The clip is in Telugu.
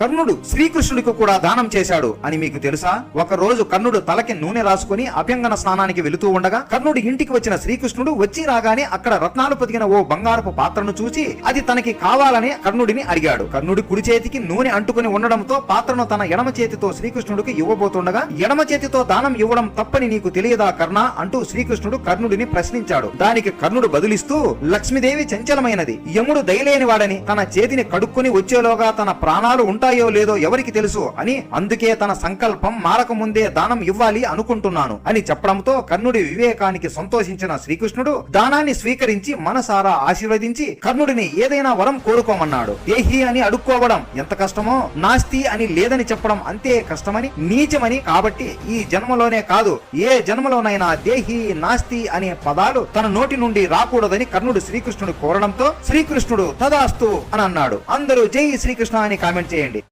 కర్ణుడు శ్రీకృష్ణుడికి కూడా దానం చేశాడు అని మీకు తెలుసా? ఒక రోజు కర్ణుడు తలకి నూనె రాసుకుని అభ్యంగన స్నానానికి వెళుతూ ఉండగా కర్ణుడి ఇంటికి వచ్చిన శ్రీకృష్ణుడు వచ్చి రాగానే అక్కడ రత్నాలు పొదిగిన ఓ బంగారపు పాత్రను చూసి అది తనకి కావాలని కర్ణుడిని అడిగాడు. కర్ణుడి కుడి చేతికి నూనె అంటుకుని ఉండడంతో పాత్రను తన ఎడమ చేతితో శ్రీకృష్ణుడికి ఇవ్వబోతుండగా ఎడమ చేతితో దానం ఇవ్వడం తప్పని నీకు తెలియదా కర్ణ? అంటూ శ్రీకృష్ణుడు కర్ణుడిని ప్రశ్నించాడు. దానికి కర్ణుడు బదులిస్తూ లక్ష్మీదేవి చంచలమైనది యముడు దయలేని వాడని తన చేతిని కడుక్కుని వచ్చేలోగా తన ప్రాణాలు ఉంటాయి లేదో ఎవరికి తెలుసు అని అందుకే తన సంకల్పం మారక ముందే దానం ఇవ్వాలి అనుకుంటున్నాను అని చెప్పడంతో కర్ణుడి వివేకానికి సంతోషించిన శ్రీకృష్ణుడు దానాన్ని స్వీకరించి మనసారా ఆశీర్వదించి కర్ణుడిని ఏదైనా వరం కోరుకోమన్నాడు. దేహి అని అడుక్కోవడం ఎంత కష్టమో? నాస్తి అని లేదని చెప్పడం అంతే కష్టమని నీచమని కాబట్టి ఈ జన్మలోనే కాదు ఏ జన్మలోనైనా దేహి నాస్తి అనే పదాలు తన నోటి నుండి రాకూడదని కర్ణుడు శ్రీకృష్ణుడు కోరడంతో శ్రీకృష్ణుడు తదాస్తు అని అన్నాడు. అందరూ జై శ్రీకృష్ణ అని కామెంట్ చేయండి.